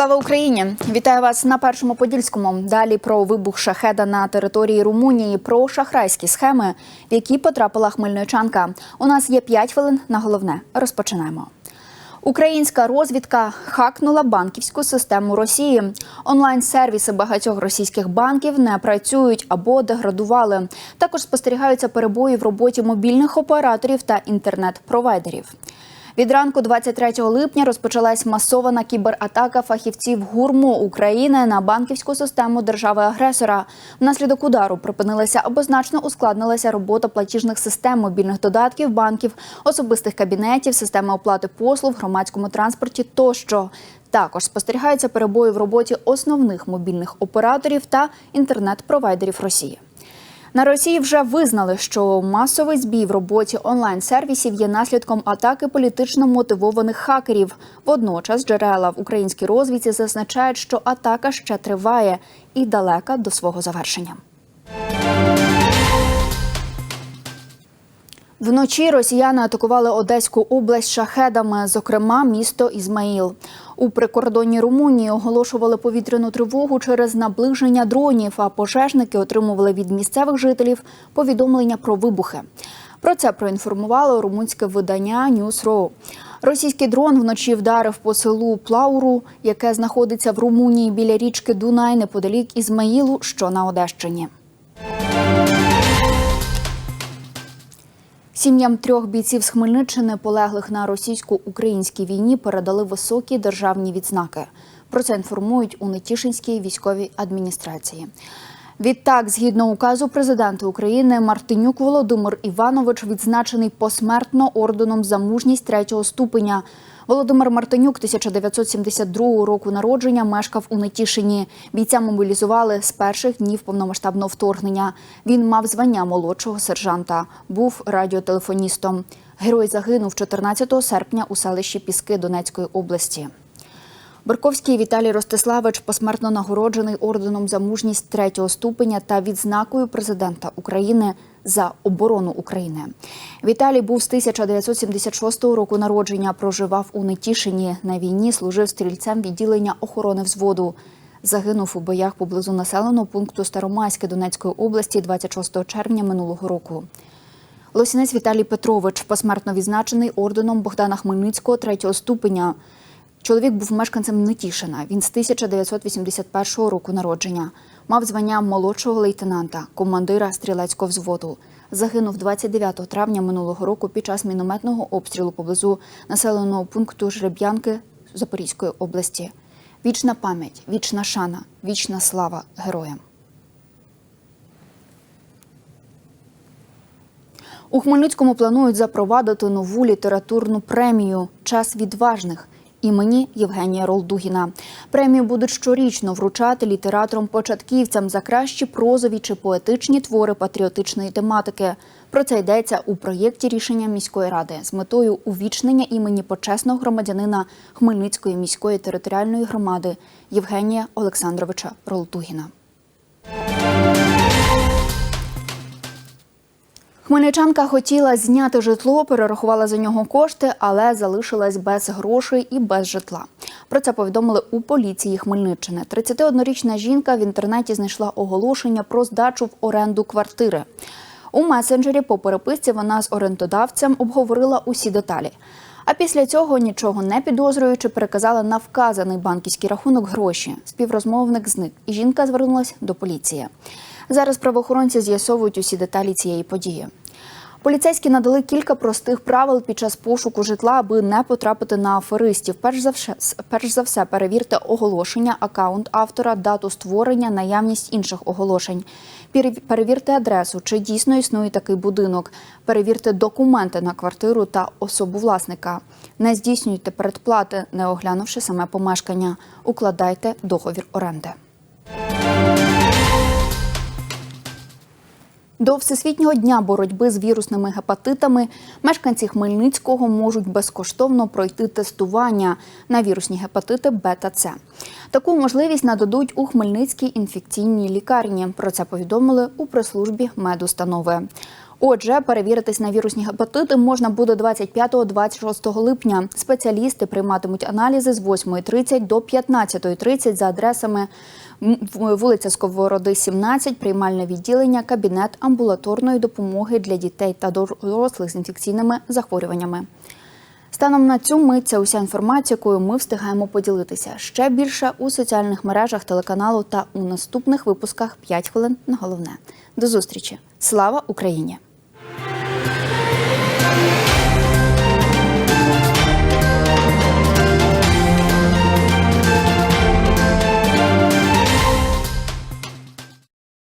Слава Україні! Вітаю вас на першому подільському. Далі про вибух шахеда на території Румунії, про шахрайські схеми, в які потрапила хмельничанка. У нас є 5 хвилин на головне. Розпочинаємо. Українська розвідка хакнула банківську систему Росії. Онлайн-сервіси багатьох російських банків не працюють або деградували. Також спостерігаються перебої в роботі мобільних операторів та інтернет-провайдерів. Від ранку 23 липня розпочалась масована кібератака фахівців ГУРМу України на банківську систему держави-агресора. Внаслідок удару припинилася або значно ускладнилася робота платіжних систем, мобільних додатків, банків, особистих кабінетів, системи оплати послуг, громадському транспорті тощо. Також спостерігаються перебої в роботі основних мобільних операторів та інтернет-провайдерів Росії. На Росії вже визнали, що масовий збій в роботі онлайн-сервісів є наслідком атаки політично мотивованих хакерів. Водночас джерела в українській розвідці зазначають, що атака ще триває і далека до свого завершення. Вночі росіяни атакували Одеську область шахедами, зокрема місто Ізмаїл. У прикордонні Румунії оголошували повітряну тривогу через наближення дронів, а пожежники отримували від місцевих жителів повідомлення про вибухи. Про це проінформувало румунське видання Newsrow. Російський дрон вночі вдарив по селу Плауру, яке знаходиться в Румунії біля річки Дунай неподалік Ізмаїлу, що на Одещині. Сім'ям трьох бійців з Хмельниччини, полеглих на російсько-українській війні, передали високі державні відзнаки. Про це інформують у Нетішинській військовій адміністрації. Відтак, згідно указу президента України, Мартинюк Володимир Іванович відзначений посмертно орденом за мужність третього ступеня. Володимир Мартинюк 1972 року народження мешкав у Нетішині. Бійця мобілізували з перших днів повномасштабного вторгнення. Він мав звання молодшого сержанта, був радіотелефоністом. Герой загинув 14 серпня у селищі Піски Донецької області. Берковський Віталій Ростиславич посмертно нагороджений орденом за мужність третього ступеня та відзнакою президента України за оборону України. Віталій був з 1976 року народження. Проживав у Нетішині. На війні служив стрільцем відділення охорони взводу. Загинув у боях поблизу населеного пункту Старомайське Донецької області 26 червня минулого року. Лосінець Віталій Петрович посмертно відзначений орденом Богдана Хмельницького третього ступеня. Чоловік був мешканцем Нетішина. Він з 1981 року народження. Мав звання молодшого лейтенанта, командира стрілецького взводу. Загинув 29 травня минулого року під час мінометного обстрілу поблизу населеного пункту Жреб'янки Запорізької області. Вічна пам'ять, вічна шана, вічна слава героям. У Хмельницькому планують запровадити нову літературну премію Час відважних імені Євгенія Ролдугіна. Премію будуть щорічно вручати літераторам-початківцям за кращі прозові чи поетичні твори патріотичної тематики. Про це йдеться у проєкті рішення міської ради з метою увічнення імені почесного громадянина Хмельницької міської територіальної громади Євгенія Олександровича Ролдугіна. Хмельничанка хотіла зняти житло, перерахувала за нього кошти, але залишилась без грошей і без житла. Про це повідомили у поліції Хмельниччини. 31-річна жінка в інтернеті знайшла оголошення про здачу в оренду квартири. У месенджері по переписці вона з орендодавцем обговорила усі деталі. А після цього, нічого не підозрюючи, переказала на вказаний банківський рахунок гроші. Співрозмовник зник, і жінка звернулася до поліції. Зараз правоохоронці з'ясовують усі деталі цієї події. Поліцейські надали кілька простих правил під час пошуку житла, аби не потрапити на аферистів. Перш за все, перш за все, перевірте оголошення, акаунт автора, дату створення, наявність інших оголошень. Перевірте адресу, чи дійсно існує такий будинок. Перевірте документи на квартиру та особу власника. Не здійснюйте передплати, не оглянувши саме помешкання. Укладайте договір оренди. До Всесвітнього дня боротьби з вірусними гепатитами мешканці Хмельницького можуть безкоштовно пройти тестування на вірусні гепатити бета С. Таку можливість нададуть у Хмельницькій інфекційній лікарні. Про це повідомили у прес-службі медустанови. Отже, перевіритись на вірусні гепатити можна буде 25-26 липня. Спеціалісти прийматимуть аналізи з 8.30 до 15.30 за адресами вулиця Сковороди, 17, приймальне відділення, кабінет амбулаторної допомоги для дітей та дорослих з інфекційними захворюваннями. Станом на цю мить уся інформація, якою ми встигаємо поділитися. Ще більше у соціальних мережах телеканалу та у наступних випусках «5 хвилин на головне. До зустрічі! Слава Україні!